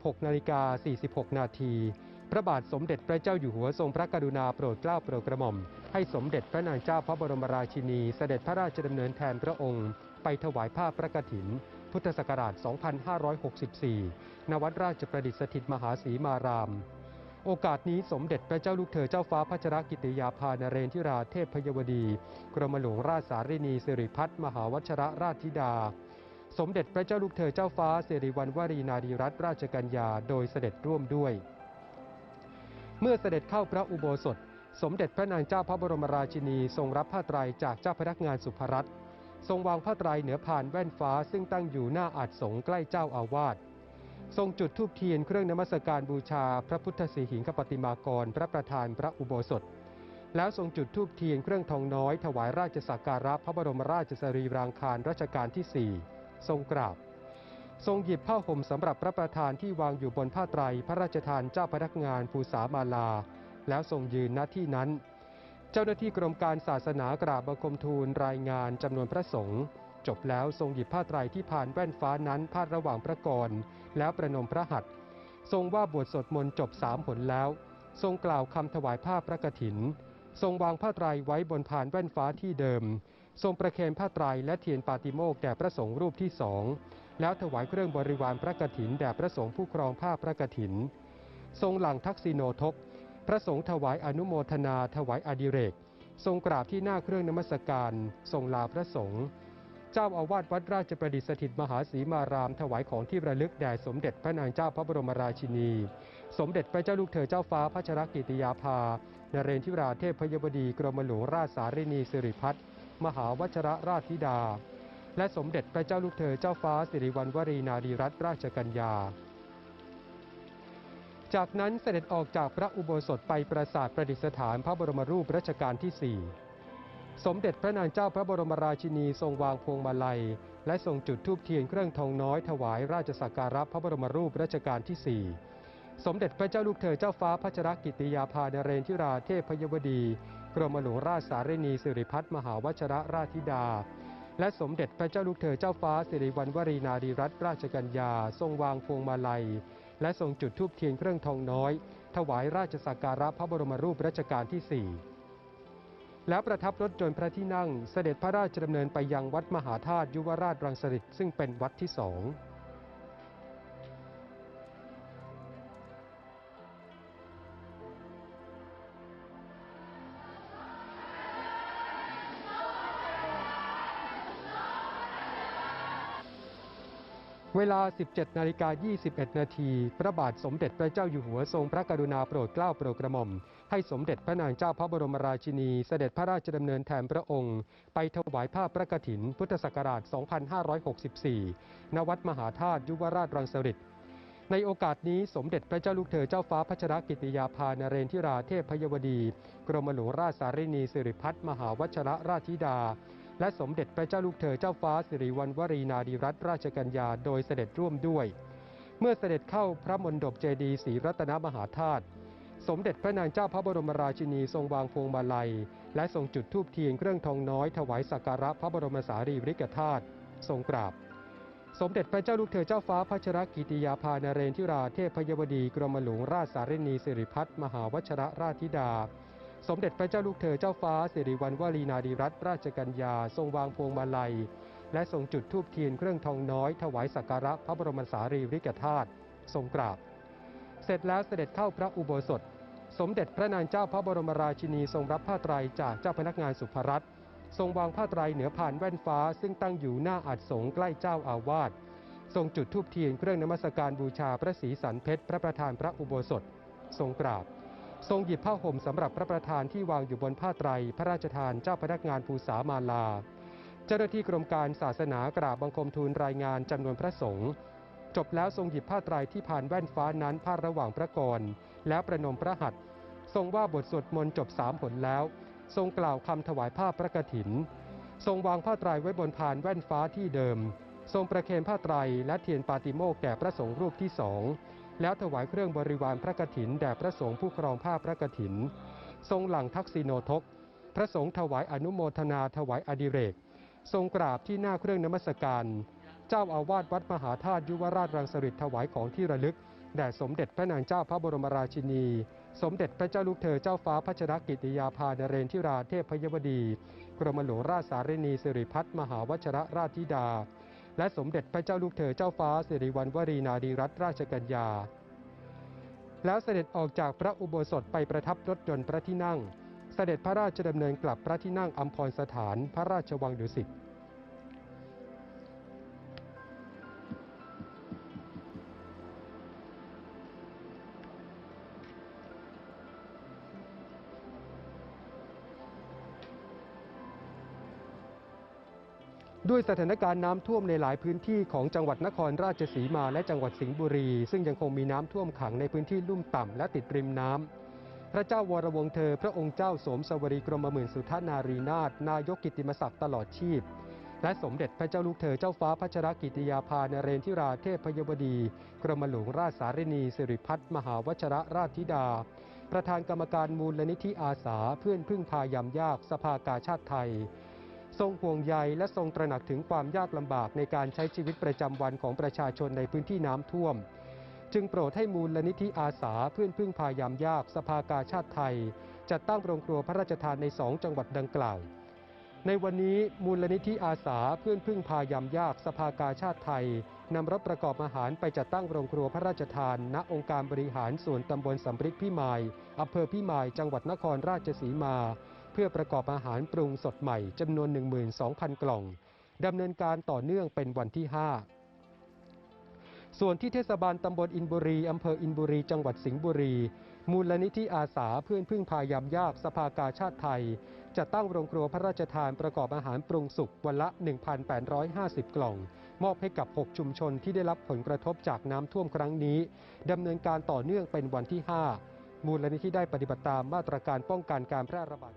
16นาฬิกา46 นาทีพระบาทสมเด็จพระเจ้าอยู่หัวทรงพระกรุณาโปรดเกล้าโปรดกระหม่อม ให้สมเด็จพระนางเจ้าพระบรมราชินี เสด็จพระราชดำเนินแทนพระองค์ ไปถวายผ้าพระกฐิน พุทธศักราช 2564 ณ วัดราชประดิษฐิตมหาศรีมาราม โอกาสนี้สมเด็จพระเจ้าลูกเธอเจ้าฟ้าพัชรกิติยาภานเรนทิราเทพพยวดี กรมหลวงราชสารินีสิริพัฒน์มหาวัชรราชธิดา สมเด็จพระเจ้าลูกเธอเจ้าฟ้าสิริวัณวรีนารีรัตนราชกัญญาโดยเสด็จร่วมด้วย เมื่อเสด็จเข้าพระอุโบสถ สมเด็จพระนางเจ้าพระบรมราชินีทรงรับผ้าไตรจากเจ้าพนักงานสุภรัตน์ทรงวางผ้าไตรเหนือผ่านแว่นฟ้าซึ่งตั้งอยู่หน้าอาจสงใกล้เจ้าอาวาสทรงจุดธูปเทียนเครื่องนมัสการบูชา พระพุทธสีหิงคปฏิมากร พระประธานพระอุโบสถ แล้วทรงจุดธูปเทียนเครื่องทองน้อย ถวายราชสักการะพระบรมราชสรีรางคารรัชกาลที่4 ทรงกราบ ทรงหยิบผ้าห่มสำหรับพระประธานที่วางอยู่บนผ้าไตรพระราชทานเจ้าพนักงานภูษามาลา แล้วทรงยืนณที่นั้น เจ้าหน้าที่กรมการศาสนากราบบังคมทูลรายงานจำนวนพระสงฆ์จบแล้วทรงหยิบผ้าไตรที่ผ่านแว่นฟ้านั้นพาดระหว่างพระกรแล้วประนมพระหัตถ์ทรงว่าบวชสวดมนต์จบสามผลแล้ว ทรงกล่าวคำถวายผ้าพระกฐิน ทรงวางผ้าไตรไว้บนผ่านแว่นฟ้าที่เดิม ทรงประเคนผ้าไตรและเทียนปาติโมกแด่พระสงฆ์รูปที่สองแล้วถวายเครื่องบริวารพระกฐินแด่พระสงฆ์ผู้ครองผ้าพระกฐิน ทรงหลังทักษิโนทก พระสงฆ์ถวายอนุโมทนาถวายอดิเรก ทรงกราบที่หน้าเครื่องนมัสการ ทรงลาพระสงฆ์เจ้าอาวาสวัดราชประดิษฐิตมหาศรีมาราม ถวายของที่ระลึกแด่สมเด็จพระนางเจ้าพระบรมราชินี สมเด็จพระเจ้าลูกเธอเจ้าฟ้าพัชรกิติยาภานเรนทิราเทพพยบดีกรมหลวงราชสารินีสิริพัฒน์ มหาวัชรราชธิดา และสมเด็จพระเจ้าลูกเธอเจ้าฟ้าสิริวัณวรีนารีรัตนราชกัญญา จากนั้นเสด็จออกจากพระอุโบสถไปปราสาทประดิษฐานพระบรมรูปรัชกาลที่ 4 สมเด็จพระนางเจ้าพระบรมราชินีทรงวางพวงมาลัย และทรงจุดธูปเทียนเครื่องทองน้อยถวายราชสักการะพระบรมรูปรัชกาลที่ 4สมเด็จพระเจ้าลูกเธอเจ้าฟ้าพัชรกิติยาภานเรนทิราเทพพยวดี รมหลวงราชสารินีสิริพัฒน์มหาวชรราชธิดา และสมเด็จพระเจ้าลูกเธอเจ้าฟ้าสิริวัณวรีนารีรัตนราชกัญญา ทรงวางพวงมาลัย และทรงจุดธูปเทียนเครื่องทองน้อย ถวายราชสักการะพระบรมรูปรัชกาลที่ 4 แล้วประทับรถยนต์พระที่นั่งเสด็จพระราชดำเนินไปยังวัดมหาธาตุยุวราชรังสฤษซึ่งเป็นวัดที่สอง เวลา 17 นาฬิกา 21 นาทีพระบาทสมเด็จพระเจ้าอยู่หัวทรงพระกรุณาโปรดเกล้าโปรดกระหม่อม ให้สมเด็จพระนางเจ้าพระบรมราชินีเสด็จพระราชดำเนินแทนพระองค์ ไปถวายผ้าพระกฐิน พุทธศักราช 2564 ณ วัดมหาธาตุยุวราชรังสฤษในโอกาสนี้สมเด็จพระเจ้าลูกเธอเจ้าฟ้าพัชรกิติยาภานเรนทิราเทพพยวดี กรมหลวงราชสารินีสิริพัฒน์มหาวัชรราชธิดา และสมเด็จพระเจ้าลูกเธอเจ้าฟ้าสิริวัณวรีนารีรัตนราชกัญญาโดยเสด็จร่วมด้วย เมื่อเสด็จเข้าพระมณฑปเจดีย์ศรีรัตนมหาธาตุสมเด็จพระนางเจ้าพระบรมราชินีทรงวางพวงมาลัย และทรงจุดธูปเทียนเครื่องทองน้อยถวายสักการะพระบรมสารีริกธาตุทรงกราบ สมเด็จพระเจ้าลูกเธอเจ้าฟ้าพัชรกิติยาภานเรนทิราเทพพยวดีกรมหลวงราชสารินีสิริพัฒนมหาวชระราชธิดา สมเด็จพระเจ้าลูกเธอเจ้าฟ้าสิริวัณวรีนารีรัตนราชกัญญาทรงวางพวงมาลัย และทรงจุดธูปเทียนเครื่องทองน้อย ถวายสักการะพระบรมสารีริกธาตุทรงกราบ เสร็จแล้วเสด็จเข้าพระอุโบสถ สมเด็จพระนางเจ้าพระบรมราชินีทรงรับผ้าไตรจากเจ้าพนักงานสุภรัตน์ทรงวางผ้าไตรเหนือผ่านแว่นฟ้า ซึ่งตั้งอยู่หน้าอาจสงฆ์ใกล้เจ้าอาวาสทรงจุดธูปเทียนเครื่องนมัสการบูชาพระศรีสันเพชรพระประธานพระอุโบสถ ทรงกราบ ทรงหยิบผ้าห่มสำหรับพระประธานที่วางอยู่บนผ้าไตร พระราชทานเจ้าพนักงานภูษามาลา เจ้าหน้าที่กรมการศาสนากราบบังคมทูลรายงานจำนวนพระสงฆ์จบแล้วทรงหยิบผ้าไตรที่ผ่านแว่นฟ้านั้นพาดระหว่างพระกร แล้วประนมพระหัตถ์ทรงว่าบทสวดมนต์จบสามผลแล้ว ทรงกล่าวคำถวายผ้าพระกฐิน ทรงวางผ้าไตรไว้บนพานแว่นฟ้าที่เดิม ทรงประเคนผ้าไตรและเทียนปาติโมกแก่พระสงฆ์รูปที่สอง แล้วถวายเครื่องบริวารพระกฐินแด่พระสงฆ์ผู้ครองผ้าพระกฐิน ทรงหลังทักษิโนทก พระสงฆ์ถวายอนุโมทนาถวายอดิเรก ทรงกราบที่หน้าเครื่องนมัสการ เจ้าอาวาสวัดมหาธาตุยุวราชรังสฤษถวายของที่ระลึกแด่สมเด็จพระนางเจ้าพระบรมราชินี สมเด็จพระเจ้าลูกเธอเจ้าฟ้าพัชรกิติยาภานเรนทิราเทพยวดี กรมหลวงราชสารินีสิริพัฒน์มหาวชรราชธิดา และสมเด็จพระเจ้าลูกเธอเจ้าฟ้าสิริวัณวรีนารีรัตนราชกัญญา แล้วเสด็จออกจากพระอุโบสถไปประทับรถยนต์พระที่นั่ง เสด็จพระราชดำเนินกลับพระที่นั่งอัมพรสถานพระราชวังดุสิต ด้วยสถานการณ์น้ำท่วมในหลายพื้นที่ของจังหวัดนครราชสีมาและจังหวัดสิงห์บุรี ซึ่งยังคงมีน้ำท่วมขังในพื้นที่ลุ่มต่ำและติดริมน้ำพระเจ้าวรวงเธอ พระองค์เจ้าสมสวรีกรมหมื่นสุทธนารีนาถนายกกิติมศักดิ์ตลอดชีพ และสมเด็จพระเจ้าลูกเธอเจ้าฟ้าพัชรกิติยาภานเรนทิราเทพยวดี กรมหลวงราชสารินีสิริพัฒน์มหาวชรราชธิดา ประธานกรรมการมูลนิธิอาสาเพื่อนพึ่งพายามยากสภากาชาติไทย ทรงห่วงใยและทรงตระหนักถึงความยากลำบากในการใช้ชีวิตประจำวันของประชาชนในพื้นที่น้ำท่วม จึงโปรดให้มูลนิธิอาสาเพื่อนพึ่งพายามยากสภากาชาติไทย จัดตั้งโรงครัวพระราชทานในสองจังหวัดดังกล่าว ในวันนี้มูลนิธิอาสาเพื่อนพึ่งพายามยากสภากาชาติไทยนำรถประกอบอาหารไปจัดตั้งโรงครัวพระราชทาน ณองค์การบริหารส่วนตำบลสำริดพิมายอำเภอพิมายจังหวัดนครราชสีมา พื่อประกอบอาหารปรุงสดใหม่จำนวน 12,000 กล่องดำเนินการต่อเนื่องเป็นวันที่ 5 ส่วนที่เทศบาลตำบลอินบุรีอำเภออินบุรีจังหวัดสิงห์บุรี มูลนิธิอาสาเพื่อนพึ่งพายามยากสภากาชาติไทยจะตั้งโรงครัวพระราชทานประกอบอาหารปรุงสุกวันละ 1,850 กล่อง มอบให้กับ 6 ชุมชนที่ได้รับผลกระทบจากน้ำท่วมครั้งนี้ดำเนินการต่อเนื่องเป็นวันที่ 5 มูลนิธิได้ปฏิบัติตามมาตรการป้องกันการแพร่ระบาด